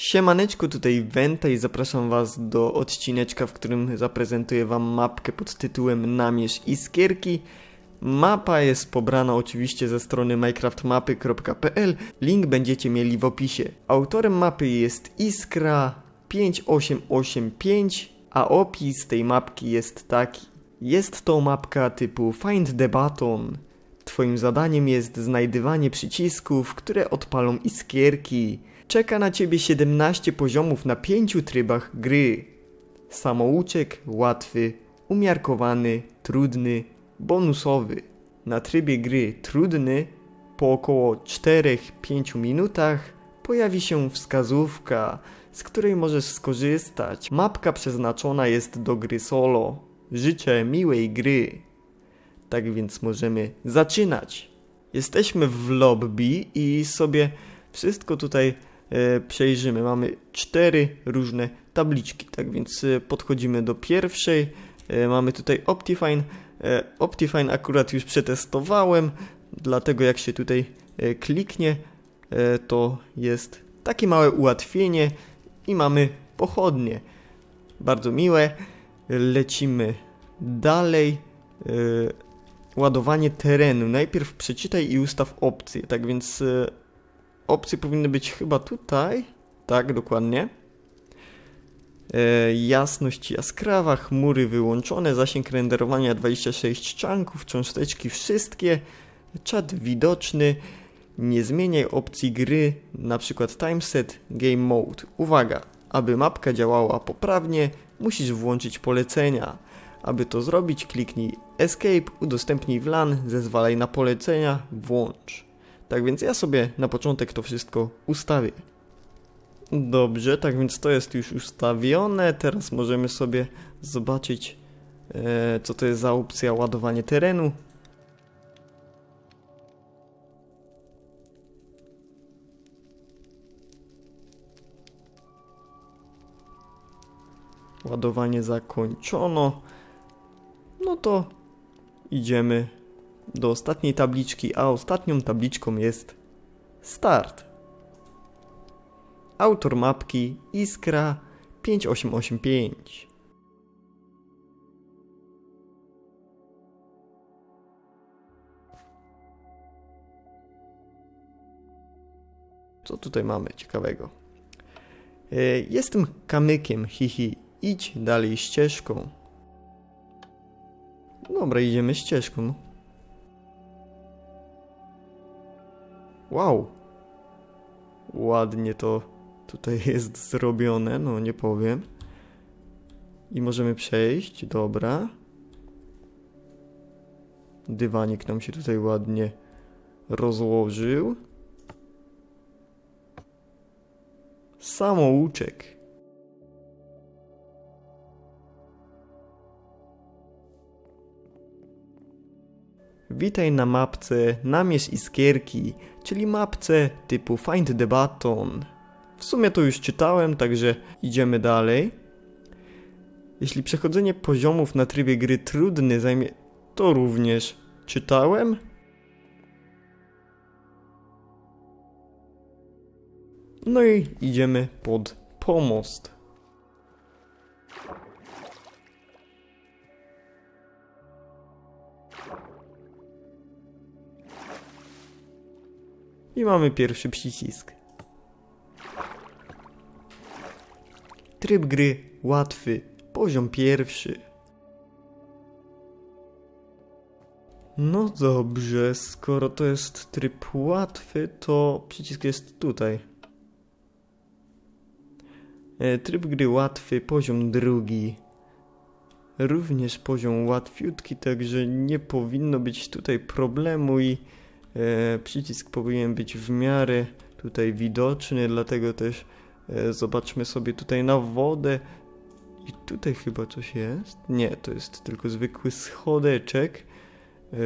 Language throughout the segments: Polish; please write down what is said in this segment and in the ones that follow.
Siemaneczku, tutaj Wenta i zapraszam was do odcineczka, w którym zaprezentuję wam mapkę pod tytułem Namierz Iskierki. Mapa jest pobrana oczywiście ze strony minecraftmapy.pl, link będziecie mieli w opisie. Autorem mapy jest Iskra 5885, a opis tej mapki jest taki. Jest to mapka typu Find the Button. Twoim zadaniem jest znajdywanie przycisków, które odpalą iskierki. Czeka na ciebie 17 poziomów na 5 trybach gry. Samouczek, łatwy, umiarkowany, trudny, bonusowy. Na trybie gry trudny po około 4-5 minutach pojawi się wskazówka, z której możesz skorzystać. Mapka przeznaczona jest do gry solo. Życzę miłej gry. Tak więc możemy zaczynać. Jesteśmy w lobby i sobie wszystko tutaj przejrzymy. Mamy cztery różne tabliczki. Tak więc e, podchodzimy do pierwszej. E, mamy tutaj Optifine. E, Optifine akurat już przetestowałem, dlatego jak się tutaj e, kliknie, e, to jest takie małe ułatwienie i mamy pochodnie. Bardzo miłe. Lecimy dalej. E, ładowanie terenu. Najpierw przeczytaj i ustaw opcje. Tak więc e, opcje powinny być chyba tutaj. Tak, dokładnie. E, jasność jaskrawa, chmury wyłączone, zasięg renderowania 26 czanków, cząsteczki wszystkie, czat widoczny. Nie zmieniaj opcji gry, na przykład timeset, game mode. Uwaga, aby mapka działała poprawnie, musisz włączyć polecenia. Aby to zrobić, kliknij Escape, udostępnij WLAN, zezwalaj na polecenia, włącz. Tak więc ja sobie na początek to wszystko ustawię. Dobrze, tak więc to jest już ustawione. Teraz możemy sobie zobaczyć, e, co to jest za opcja ładowanie terenu. Ładowanie zakończono. No to idziemy do ostatniej tabliczki, a ostatnią tabliczką jest start. Autor mapki Iskra 5885. Co tutaj mamy ciekawego? E, Jestem kamykiem, hihi. Idź dalej ścieżką. Dobra, idziemy ścieżką. Wow. Ładnie to tutaj jest zrobione, no nie powiem. I możemy przejść, dobra. Dywanik nam się tutaj ładnie rozłożył. Samouczek. Witaj na mapce Namierz Iskierki, czyli mapce typu Find the Button. W sumie to już czytałem, także idziemy dalej. Jeśli przechodzenie poziomów na trybie gry trudny zajmie... To również czytałem. No i idziemy pod pomost. I mamy pierwszy przycisk. Tryb gry łatwy, poziom pierwszy. No dobrze, skoro to jest tryb łatwy, to przycisk jest tutaj. E, Tryb gry łatwy, poziom drugi. Również poziom łatwiutki, także nie powinno być tutaj problemu i przycisk powinien być w miarę tutaj widoczny, dlatego też e, zobaczmy sobie tutaj na wodę. I tutaj chyba coś jest? Nie, to jest tylko zwykły schodeczek. E,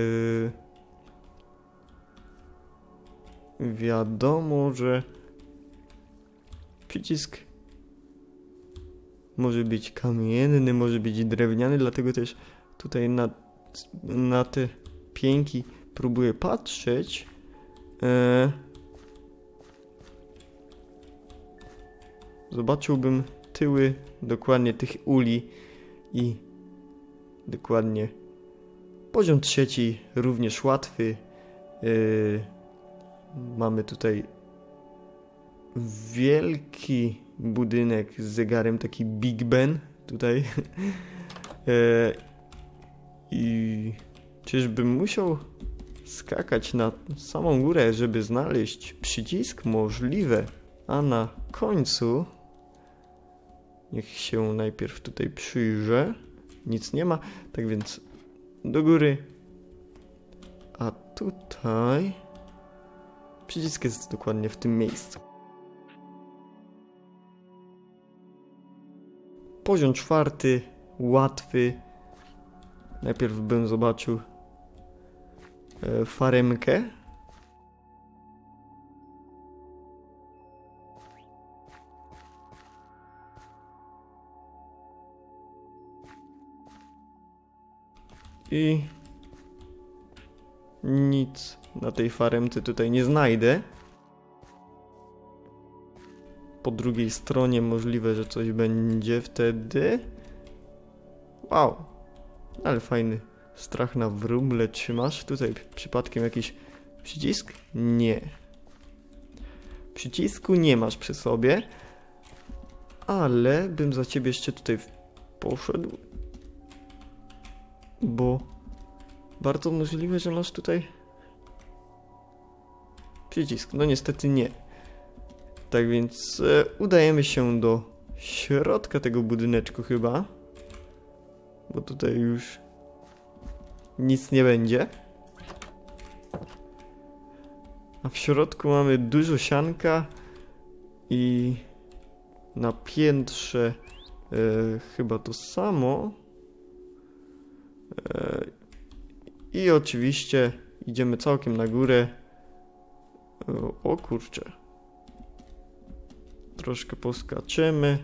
wiadomo, że przycisk może być kamienny, może być drewniany, dlatego też tutaj na, na te pięki próbuję patrzeć. E... zobaczyłbym tyły dokładnie tych uli i dokładnie poziom trzeci również łatwy. Yy, mamy tutaj wielki budynek z zegarem, taki Big Ben tutaj. Yy, I czyżbym musiał skakać na samą górę, żeby znaleźć przycisk? Możliwe. A na końcu niech się najpierw tutaj przyjrzę. Nic nie ma, tak więc do góry. A tutaj przycisk jest dokładnie w tym miejscu. Poziom czwarty, łatwy. Najpierw bym zobaczył faremkę. I nic na tej faremce tutaj nie znajdę. Po drugiej stronie możliwe, że coś będzie wtedy. Wow, ale fajny strach na wróble trzymasz. Tutaj przypadkiem jakiś przycisk? Nie. Przycisku nie masz przy sobie, ale bym za ciebie jeszcze tutaj poszedł, bo bardzo możliwe, że masz tutaj przycisk. No niestety nie. Tak więc e, udajemy się do środka tego budyneczku chyba. Bo tutaj już nic nie będzie. A w środku mamy dużo sianka i na piętrze e, chyba to samo. E, I oczywiście idziemy całkiem na górę. E, o kurczę. Troszkę poskaczemy,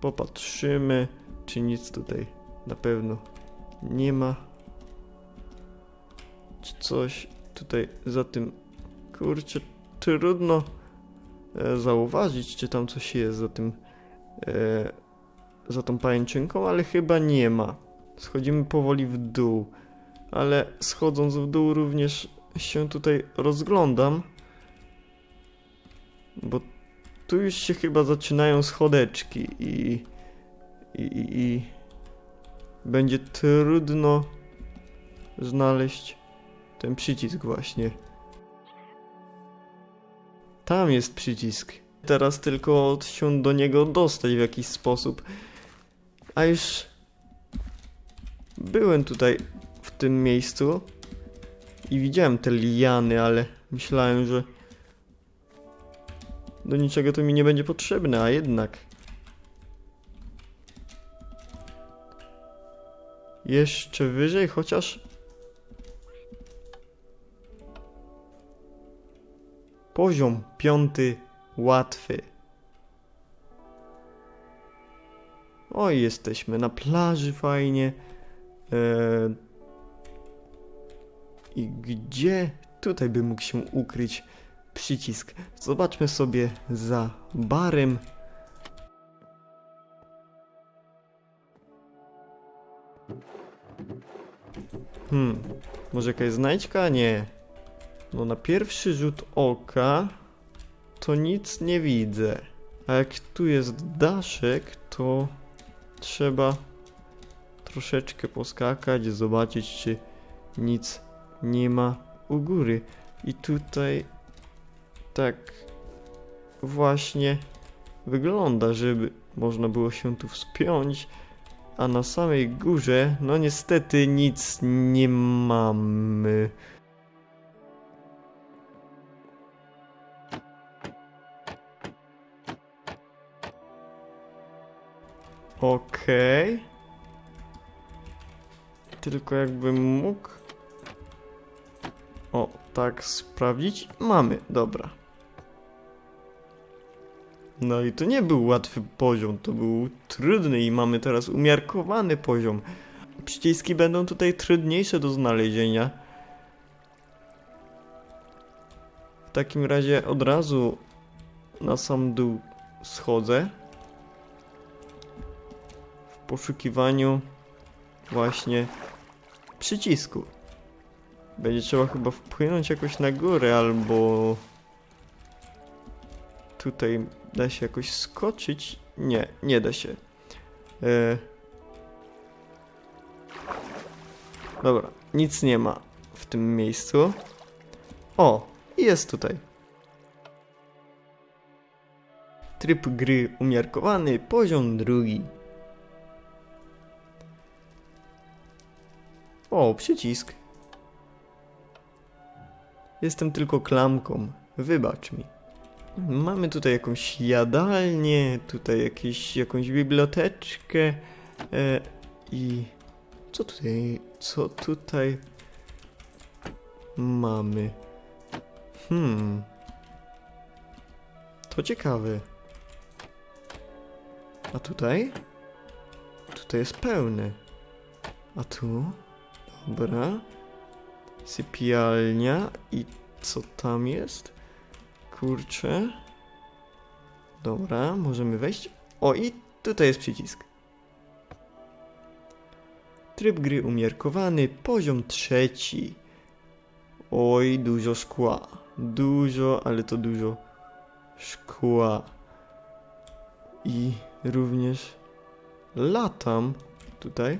popatrzymy, czy nic tutaj na pewno nie ma. Czy coś tutaj za tym, kurczę, trudno e, zauważyć, czy tam coś jest za tym, e, za tą pajęczynką, ale chyba nie ma. Schodzimy powoli w dół, ale schodząc w dół również się tutaj rozglądam, bo tu już się chyba zaczynają schodeczki i, i, i, i będzie trudno znaleźć ten przycisk właśnie. Tam jest przycisk. Teraz tylko się do niego dostać w jakiś sposób. A już byłem tutaj w tym miejscu i widziałem te liany, ale myślałem, że do niczego to mi nie będzie potrzebne, a jednak. Jeszcze wyżej, chociaż. Poziom piąty, łatwy. Oj, jesteśmy na plaży fajnie. Eee, I gdzie tutaj by mógł się ukryć przycisk? Zobaczmy sobie za barem. Hmm, może jakaś znajdźka? Nie. No na pierwszy rzut oka to nic nie widzę. A jak tu jest daszek, to trzeba troszeczkę poskakać, zobaczyć czy nic nie ma u góry. I tutaj tak właśnie wygląda, żeby można było się tu wspiąć, a na samej górze, no niestety nic nie mamy. Okej. Tylko jakbym mógł. O, tak sprawdzić. Mamy, dobra. No i to nie był łatwy poziom, to był trudny i mamy teraz umiarkowany poziom. Przyciski będą tutaj trudniejsze do znalezienia. W takim razie od razu na sam dół schodzę. Poszukiwaniu właśnie przycisku. Będzie trzeba chyba wpłynąć jakoś na górę, albo tutaj da się jakoś skoczyć. Nie, nie da się. E... Dobra, nic nie ma w tym miejscu. O, jest tutaj. Tryb gry umiarkowany, poziom drugi. O, przycisk. Jestem tylko klamką. Wybacz mi. Mamy tutaj jakąś jadalnię, tutaj jakieś, jakąś biblioteczkę e, i co tutaj, co tutaj mamy? Hmm. To ciekawe. A tutaj? Tutaj jest pełne. A tu? Dobra. Sypialnia i co tam jest? Kurczę. Dobra, możemy wejść. O, i tutaj jest przycisk. Tryb gry umiarkowany, poziom trzeci. Oj, dużo szkła. Dużo, ale to dużo szkła. I również latam tutaj.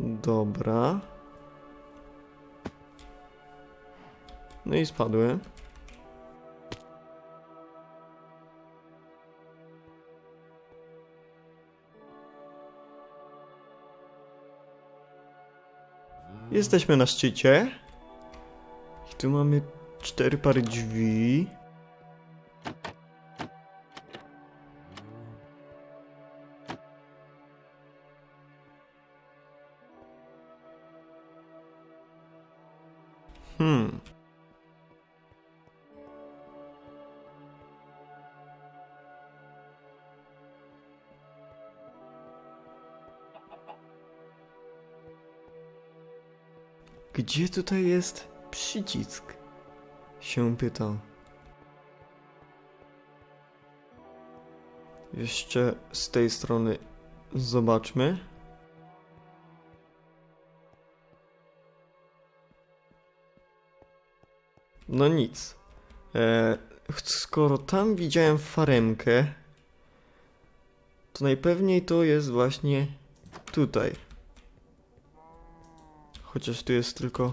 Dobra. No i spadłem. Jesteśmy na szczycie. I tu mamy cztery pary drzwi. Hmm. Gdzie tutaj jest przycisk? Się pytam. Jeszcze z tej strony zobaczmy. No nic. E, skoro tam widziałem faremkę, to najpewniej to jest właśnie tutaj. Chociaż tu jest tylko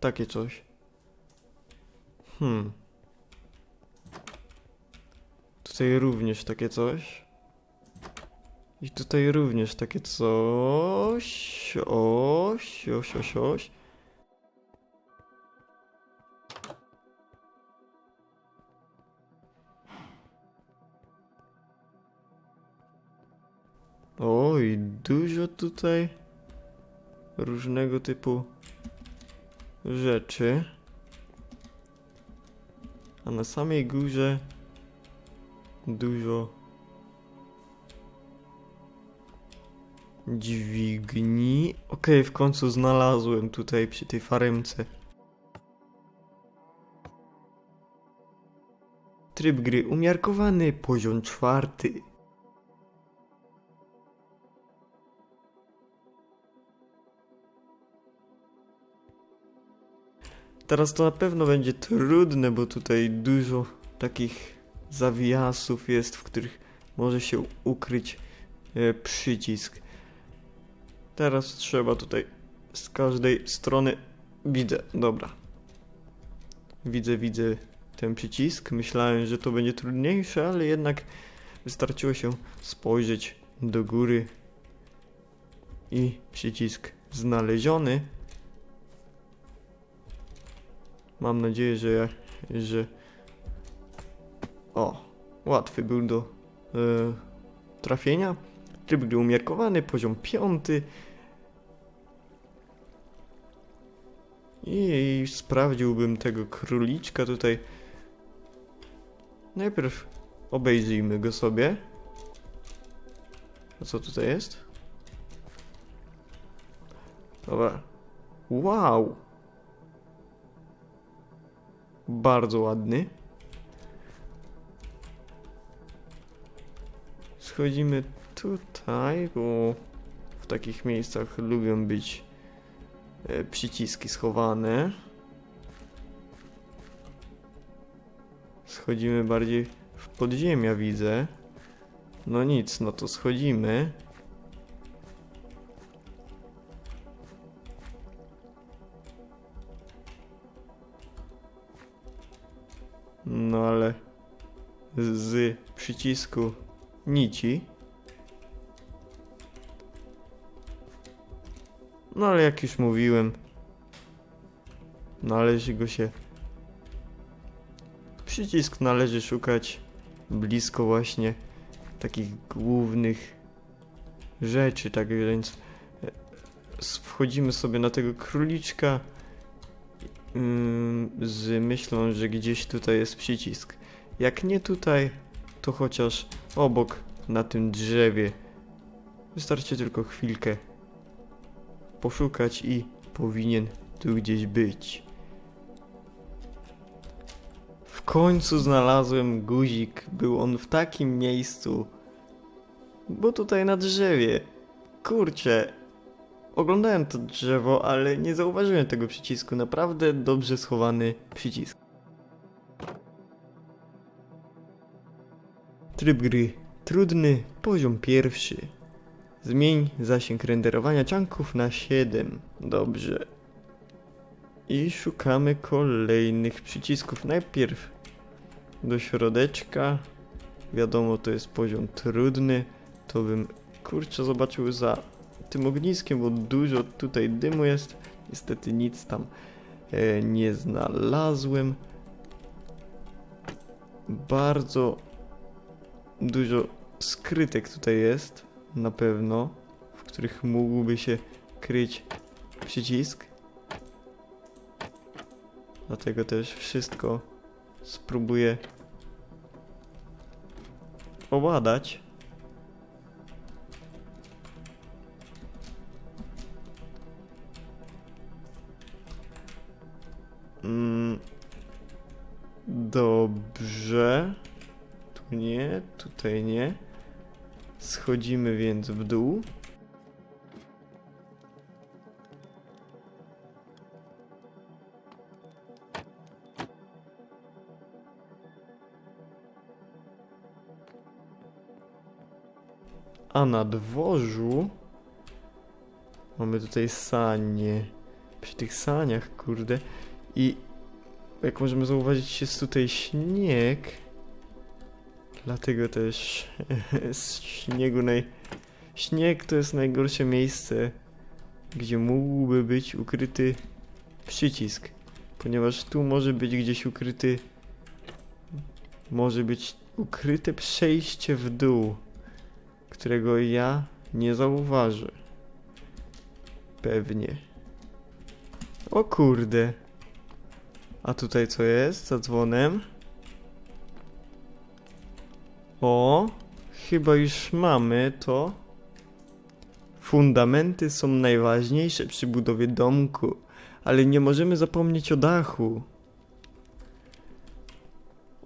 takie coś. Hmm. Tutaj również takie coś. I tutaj również takie coś. Oś, oś, oś, oś. Dużo tutaj różnego typu rzeczy. A na samej górze dużo dźwigni. Okej, w końcu znalazłem tutaj przy tej faremce. Tryb gry umiarkowany, poziom czwarty. Teraz to na pewno będzie trudne, bo tutaj dużo takich zawiasów jest, w których może się ukryć e, przycisk. Teraz trzeba tutaj z każdej strony. Widzę, dobra. Widzę, widzę ten przycisk. Myślałem, że to będzie trudniejsze, ale jednak wystarczyło się spojrzeć do góry i przycisk znaleziony. Mam nadzieję, że że... O, łatwy był do e, trafienia. Tryb gry umiarkowany, poziom piąty. I sprawdziłbym tego króliczka tutaj. Najpierw obejrzyjmy go sobie. A co tutaj jest? Dobra. Wow! Bardzo ładny. Schodzimy tutaj, bo w takich miejscach lubią być e, przyciski schowane. Schodzimy bardziej w podziemia, widzę. No nic, no to schodzimy. Przycisku nici. No ale jak już mówiłem, należy go się. Przycisk należy szukać blisko właśnie takich głównych rzeczy, tak więc e, wchodzimy sobie na tego króliczka ym, z myślą, że gdzieś tutaj jest przycisk. Jak nie tutaj, to chociaż obok na tym drzewie. Wystarczy tylko chwilkę poszukać i powinien tu gdzieś być. W końcu znalazłem guzik. Był on w takim miejscu. Bo tutaj na drzewie. Kurczę. Oglądałem to drzewo, ale nie zauważyłem tego przycisku. Naprawdę dobrze schowany przycisk. Tryb gry. Trudny, poziom pierwszy. Zmień zasięg renderowania czanków na 7. Dobrze. I szukamy kolejnych przycisków. Najpierw do środeczka. Wiadomo, to jest poziom trudny. To bym kurczę zobaczył za tym ogniskiem, bo dużo tutaj dymu jest. Niestety nic tam e, nie znalazłem. Bardzo dużo skrytek tutaj jest, na pewno, w których mógłby się kryć przycisk. Dlatego też wszystko spróbuję obadać. Tutaj nie. Schodzimy więc w dół. A na dworzu mamy tutaj sanie. Przy tych saniach, kurde. I jak możemy zauważyć, jest tutaj śnieg. Dlatego też śniegu naj... Śnieg to jest najgorsze miejsce, gdzie mógłby być ukryty przycisk. Ponieważ tu może być gdzieś ukryty... Może być ukryte przejście w dół, którego ja nie zauważę. Pewnie. O kurde. A tutaj co jest za dzwonem? O, chyba już mamy to. Fundamenty są najważniejsze przy budowie domku, ale nie możemy zapomnieć o dachu.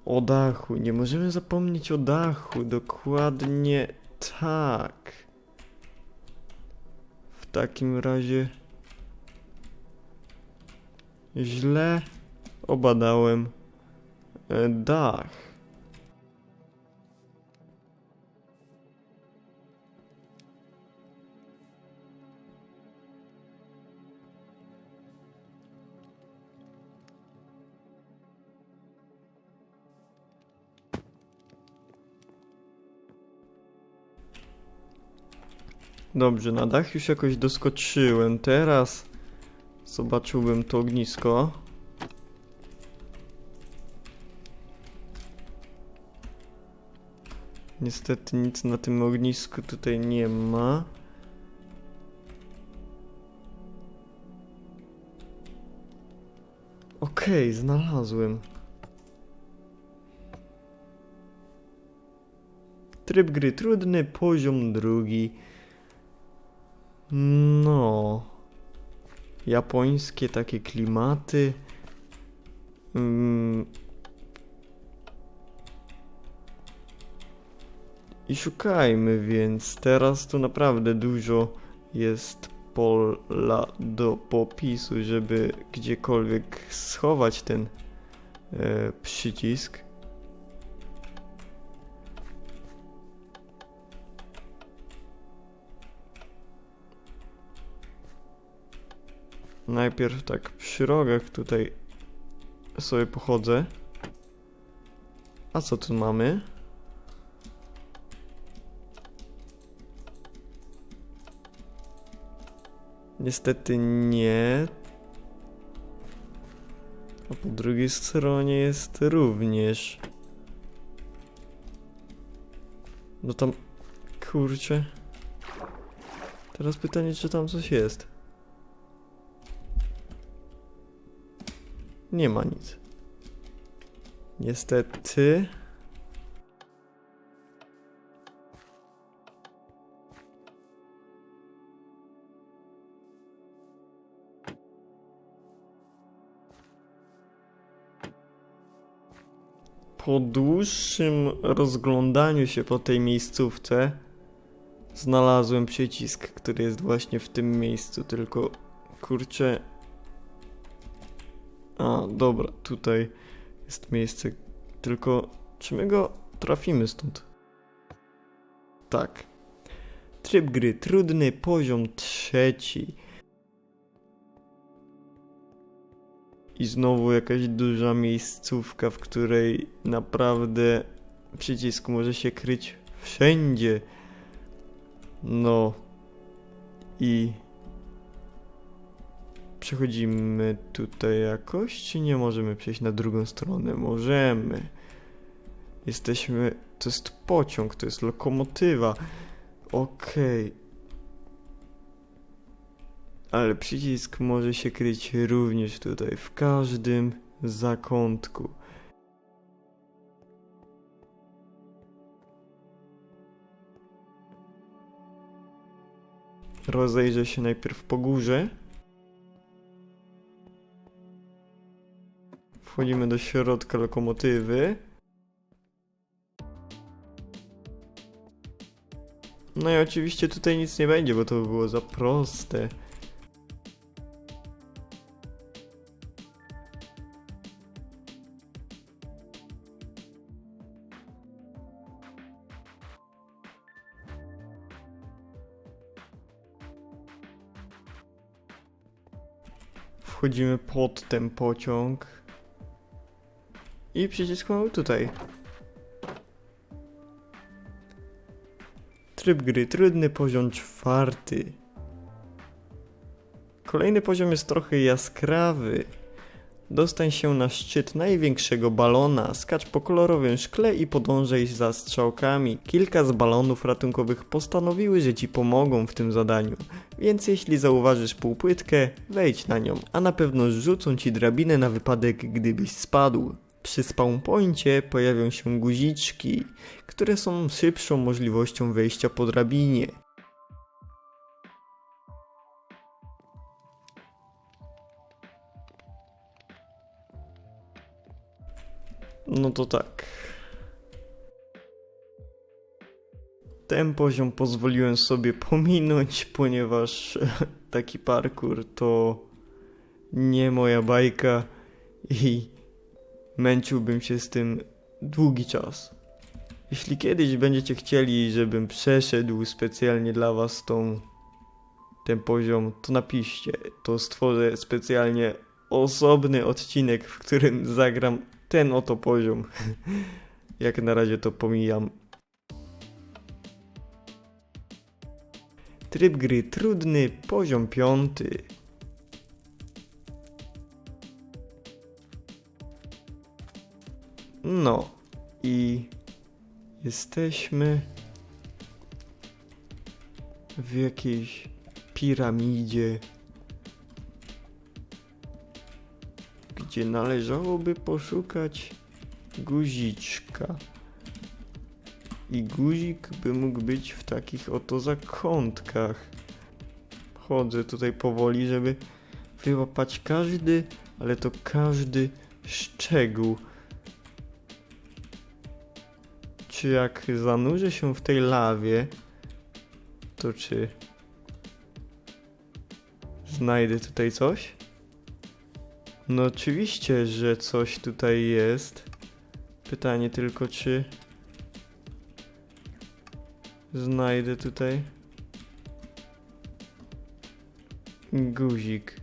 O dachu, nie możemy zapomnieć o dachu, dokładnie tak. W takim razie źle obadałem e, dach. Dobrze, na dach już jakoś doskoczyłem. Teraz zobaczyłbym to ognisko. Niestety nic na tym ognisku tutaj nie ma. Okej, znalazłem. Tryb gry trudny, poziom drugi. No. Japońskie takie klimaty. Mm. I szukajmy, więc teraz tu naprawdę dużo jest pola do popisu, żeby gdziekolwiek schować ten e, przycisk. Najpierw tak przy rogach tutaj sobie pochodzę. A co tu mamy? Niestety nie. A po drugiej stronie jest również. No tam. Kurczę. Teraz pytanie, czy tam coś jest. Nie ma nic. Niestety. Po dłuższym rozglądaniu się po tej miejscówce znalazłem przycisk, który jest właśnie w tym miejscu, tylko kurczę. A, dobra, tutaj jest miejsce. Tylko czy my go trafimy stąd? Tak. Tryb gry trudny, poziom trzeci. I znowu jakaś duża miejscówka, w której naprawdę przycisk może się kryć wszędzie. No. I przechodzimy tutaj jakoś, czy nie możemy przejść na drugą stronę? Możemy. Jesteśmy. To jest pociąg, to jest lokomotywa. Okej. Ale przycisk może się kryć również tutaj, w każdym zakątku. Rozejrzę się najpierw po górze. Wchodzimy do środka lokomotywy. No i oczywiście tutaj nic nie będzie, bo to by było za proste. Wchodzimy pod ten pociąg. I przycisk mamy tutaj. Tryb gry trudny, poziom czwarty. Kolejny poziom jest trochę jaskrawy. Dostań się na szczyt największego balona, skacz po kolorowym szkle i podążaj za strzałkami. Kilka z balonów ratunkowych postanowiły, że ci pomogą w tym zadaniu, więc jeśli zauważysz półpłytkę, wejdź na nią, a na pewno rzucą ci drabinę na wypadek, gdybyś spadł. Przy spawn poincie pojawią się guziczki, które są szybszą możliwością wejścia po drabinie. No to tak. Ten poziom pozwoliłem sobie pominąć, ponieważ taki parkour to nie moja bajka i męczyłbym się z tym długi czas. Jeśli kiedyś będziecie chcieli, żebym przeszedł specjalnie dla was tą ten poziom, to napiszcie. To stworzę specjalnie osobny odcinek, w którym zagram ten oto poziom. Jak na razie to pomijam. Tryb gry trudny, poziom piąty. No i jesteśmy w jakiejś piramidzie, gdzie należałoby poszukać guziczka. I guzik by mógł być w takich oto zakątkach. Chodzę tutaj powoli, żeby wyłapać każdy, ale to każdy szczegół. Czy jak zanurzę się w tej lawie, to czy znajdę tutaj coś? No oczywiście, że coś tutaj jest. Pytanie tylko, czy znajdę tutaj guzik.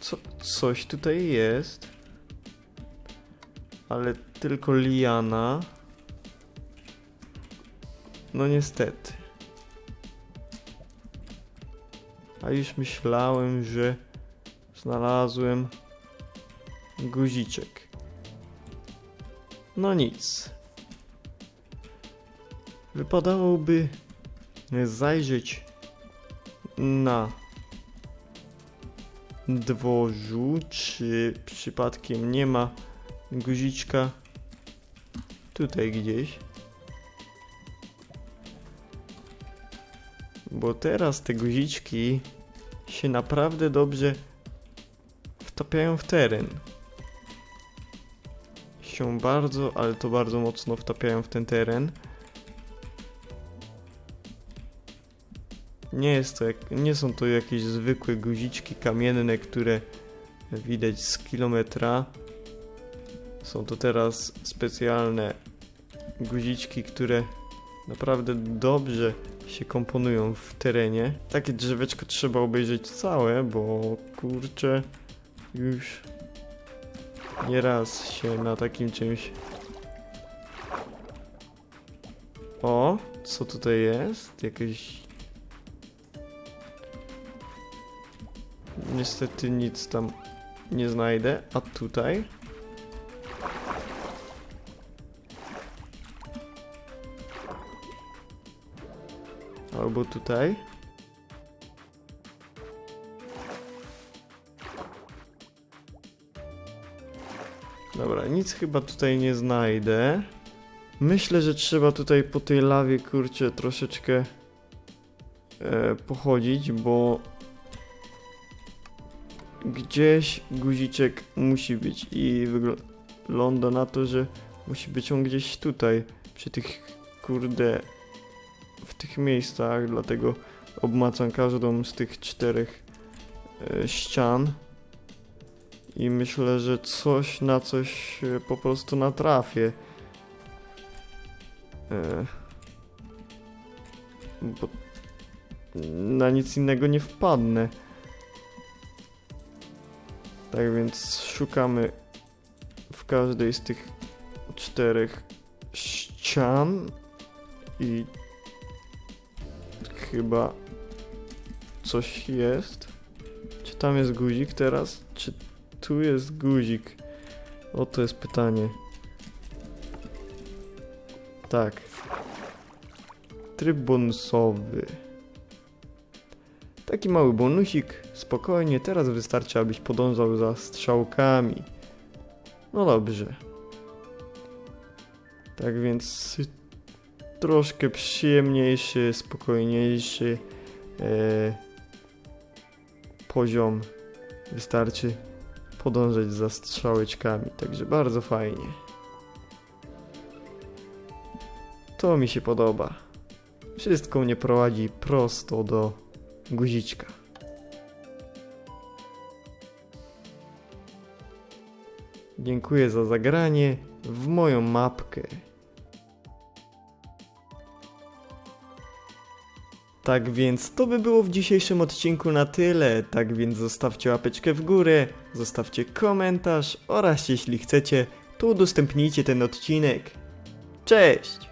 Co, coś tutaj jest, ale tylko liana. No niestety. A już myślałem, że znalazłem guziczek. No nic. Wypadałoby zajrzeć na dworzu, czy przypadkiem nie ma guziczka tutaj gdzieś. Bo teraz te guziczki się naprawdę dobrze wtapiają w teren. Się bardzo, ale to bardzo mocno wtapiają w ten teren. Nie jest to, jak, nie są to jakieś zwykłe guziczki kamienne, które widać z kilometra. Są to teraz specjalne guziczki, które naprawdę dobrze się komponują w terenie. Takie drzeweczko trzeba obejrzeć całe, bo kurczę, już nieraz się na takim czymś. O, co tutaj jest? Jakieś. Niestety nic tam nie znajdę, a tutaj. Albo tutaj. Dobra, nic chyba tutaj nie znajdę. Myślę, że trzeba tutaj po tej lawie, kurczę, troszeczkę e, pochodzić, bo gdzieś guziczek musi być i wygląda na to, że musi być on gdzieś tutaj, przy tych, kurde, miejscach, dlatego obmacam każdą z tych czterech e, ścian i myślę, że coś na coś e, po prostu natrafię. E, bo na nic innego nie wpadnę. Tak więc szukamy w każdej z tych czterech ścian i chyba coś jest. Czy tam jest guzik teraz? Czy tu jest guzik? O, to jest pytanie. Tak. Tryb bonusowy. Taki mały bonusik, spokojnie, teraz wystarczy, abyś podążał za strzałkami. No dobrze. Tak więc troszkę przyjemniejszy, spokojniejszy e, poziom. Wystarczy podążać za strzałeczkami, także bardzo fajnie. To mi się podoba. Wszystko mnie prowadzi prosto do guziczka. Dziękuję za zagranie w moją mapkę. Tak więc to by było w dzisiejszym odcinku na tyle. Tak więc zostawcie łapeczkę w górę, zostawcie komentarz oraz jeśli chcecie, to udostępnijcie ten odcinek. Cześć!